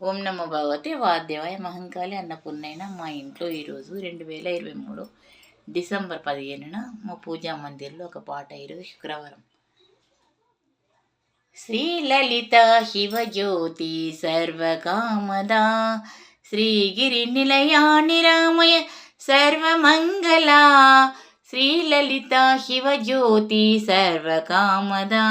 ఓం నమ భగవతి వాద్యవాయ మహంకాళి అన్నపూర్ణైన మా ఇంట్లో ఈరోజు రెండు వేల ఇరవై మూడు డిసెంబర్ పదిహేనున మా పూజా మందిర్లో ఒక పాట ఈరోజు శుక్రవారం. శ్రీ లలిత శివజ్యోతి సర్వకామదా శ్రీగిరి నిలయా నిరామయ సర్వమంగళ శ్రీలలిత శివజ్యోతి సర్వకామదా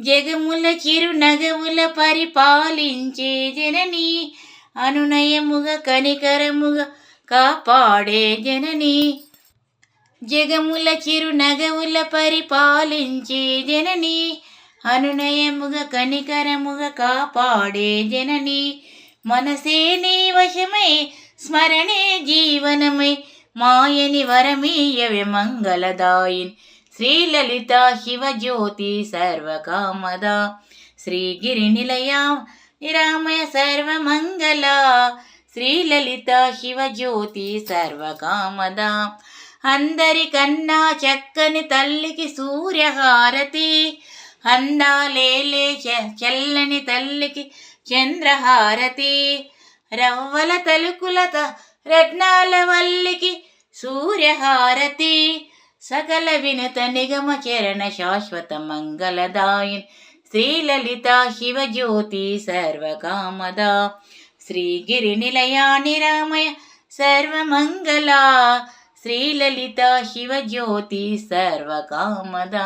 జగముల చిరునగముల పరిపాలించే జనని అనునయముగ కనికరముగ కాపాడే జనని. జగముల చిరునగవుల పరిపాలించే జనని అనునయముగ కనికరముగ కాపాడే జనని. మనసే నీ వశమై స్మరణే జీవనమై మాయని వరమీయవే మంగళదాయిన్. శ్రీలలిత శివజ్యోతి సర్వకామద. శ్రీగిరి నిలయ నిరామయ సర్వమంగళ. శ్రీలలిత శివజ్యోతి సర్వకామద. అందరికన్నా చక్కని తల్లికి సూర్యహారతి. అందాలేలే చ- చల్లని తల్లికి చంద్రహారతి. రవ్వల తలుకులత రత్నాల వల్లికి సూర్యహారతి. సకల వినత నిగమ చరణ శాశ్వత మంగళదాయిన్ శ్రీలలిత శివజ్యోతి సర్వకామద శ్రీగిరి నిలయా నిరామయ సర్వమంగళ శ్రీలలిత శివజ్యోతి సర్వకామద